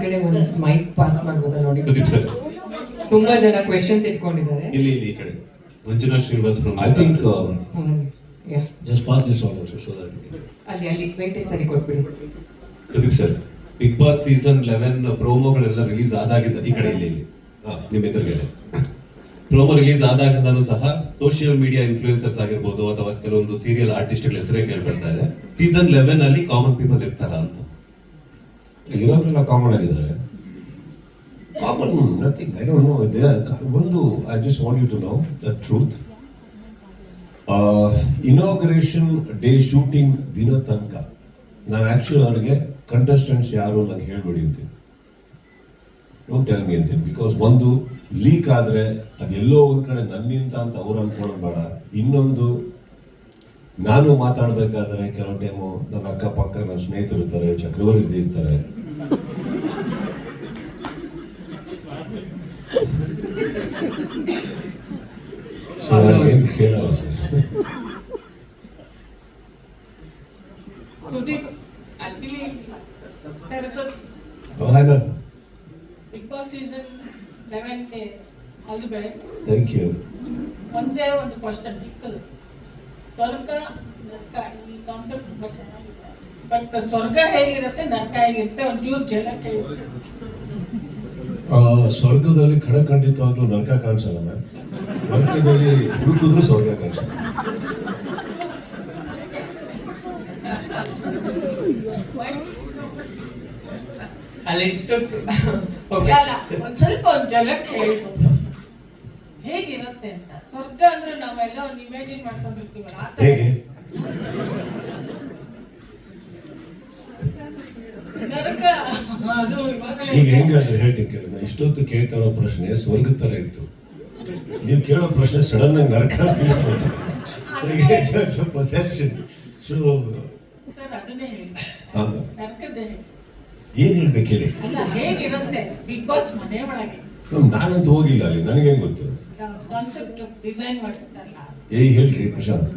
ಕಡೆ ಒಂದು mic pass ಮಾಡ್ಬೋದಾ ನೋಡಿ? ಸುದೀಪ್ ಸರ್. ತುಂಬಾ ಜನ ಕ್ವೆಶನ್ಸ್ ಇಟ್ಕೊಂಡಿದ್ದಾರೆ. ಇಲ್ಲಿ ಇಲ್ಲಿ ಈ ಕಡೆ. Manjunath Srinivas from I think just pass this on also so that. ಅಲ್ಲಿ ಅಲ್ಲಿ ವೆಂಕಟೇಶ್ ಸರಿ ಕೊಟ್ಬಿಡಿ. Pradeep sir Big Boss season eleven ಪ್ರೋಮೋಗಳೆಲ್ಲ release ಆದಾಗಿಂದ ಈ ಕಡೆ ಇಲ್ಲಿ ಇಲ್ಲಿ. ನಿಮ್ಮ ಎದುರುಗಡೆ. ಪ್ರೋಮೋ ರಿಲೀಸ್ ಆದಾಗಿಂದನೂ ಸಹ ಸೋಷಿಯಲ್ ಮೀಡಿಯಾ ಇನ್ಫ್ಲೂಯೆನ್ಸರ್ಸ್ ಆಗಿರ್ಬೋದು ಅಥವಾ ಕೆಲವೊಂದು ಸೀರಿಯಲ್ ಆರ್ಟಿಸ್ಟ್ಗಳ ಹೆಸರೇ ಕೇಳ್ಬರ್ತಾ ಇದೆ. ಸೀಸನ್ ಲೆವೆನ್ ಅಲ್ಲಿ ಕಾಮನ್ ಪೀಪಲ್ ಇರ್ತಾರ ಅಂತ. ಇರೋರೆಲ್ಲ ಕಾಮನ್ ಆಗಿದ್ದಾರೆ common nothing I don't know ಒಂದು I just want you to know the truth inauguration day shooting ದಿನ ತನಕ. ನಾನು ಆಕ್ಚುಲಿ ಅವ್ರಿಗೆ ಕಂಟೆಸ್ಟೆಂಟ್ಸ್ ಯಾರು ನಂಗೆ ಹೇಳ್ಬೇಡಿ ಅಂತೀನಿ ಡೋಂಟ್ ಟೆಲ್ ಮಿ ಅಂತೀನಿ ಬಿಕಾಸ್ ಒಂದು ಲೀಕ್ ಆದರೆ ಅದೆಲ್ಲೋ ಒಂದು ಕಡೆ ನನ್ನಿಂದ ಅಂತ ಅವ್ರು ಅನ್ಕೊಳ್ಳೋದು ಬೇಡ. ಇನ್ನೊಂದು, ನಾನು ಮಾತಾಡಬೇಕಾದ್ರೆ ಕೆಲವು ಟೈಮು ನನ್ನ ಅಕ್ಕಪಕ್ಕ, ನನ್ನ ಸ್ನೇಹಿತರು ಇರ್ತಾರೆ, ಚಕ್ರವರ್ತಿ ಇರ್ತಾರೆ. ಸೊ ನಾನು ಏನು ಕೇಳಲ್ಲ ಸರ್ ಸುದೀಪ್ ಅಲ್ಲಿ ಸರಸ್ವತಿ ಬಹಳ Big Boss season ಲೆವೆನ್ಗೆ all the best thank you ಒಂದೇ ಒಂದು ಕ್ವಶನ್ ಚಿಕ್ಕದು. ಸ್ವರ್ಗ ನರ್ಕ ಈ ಕಾನ್ಸೆಪ್ಟ್ ತುಂಬ ಚೆನ್ನಾಗಿದೆ. ಬಟ್ ಸ್ವರ್ಗ ಹೇಗಿರುತ್ತೆ ನರ್ಕ ಹೇಗಿರುತ್ತೆ ಒಂಚೂರು ಜಲಕ್ಕೆ ಸ್ವರ್ಗದಲ್ಲಿ ಖಡಖಂಡಿತವಾಗ್ಲೂ ನರಕ ಕಾಣಿಸಲ್ಲ ಮ್ಯಾಮ್. ನರಕದಲ್ಲಿ ಹುಡುಕಿದ್ರು ಸ್ವರ್ಗ ಕಾಣಿಸಲ್ಲ. ಅಲ್ಲ ಅಲ್ಲ ಒಂದ್ ಸ್ವಲ್ಪ ಒಂದು ಜಲಕ್ಕೆ ಹೇಳ್ಬೋದು ಹೇಗಿರುತ್ತೆ ಅಂತ. ಸ್ವರ್ಗ ಅಂದ್ರೆ ನಾವೆಲ್ಲ ಒಂದು ಇಮ್ಯಾಜಿನ್ ಮಾಡ್ಕೊಂಡಿರ್ತೀವಲ್ಲ ಆ ಹೇಗೆ? ನರಕ ಈಗ ಹೆಂಗಾದ್ರೆ ಹೇಳ್ತೀನಿ ಕೇಳಿ ನಾನು ಇಷ್ಟೊತ್ತು ಕೇಳ್ತಾ ಇರೋ ಪ್ರಶ್ನೆ ಸ್ವರ್ಗದ ತರ ಇತ್ತು. ನೀವು ಕೇಳೋ ಪ್ರಶ್ನೆ ಸಡನ್ ಆಗಿ ನರಕ ಪರ್ಸೆಪ್ಷನ್ ಸೊ ಏನ್ ಹೇಳ್ಬೇಕು ಹೇಳಿ? ನಾನಂತೂ ಹೋಗಿಲ್ಲ ಅಲ್ಲಿ. ನನಗೇನ್ ಗೊತ್ತು? ಏ ಹೇಳ್ರಿ ಪ್ರಶಾಂತ್.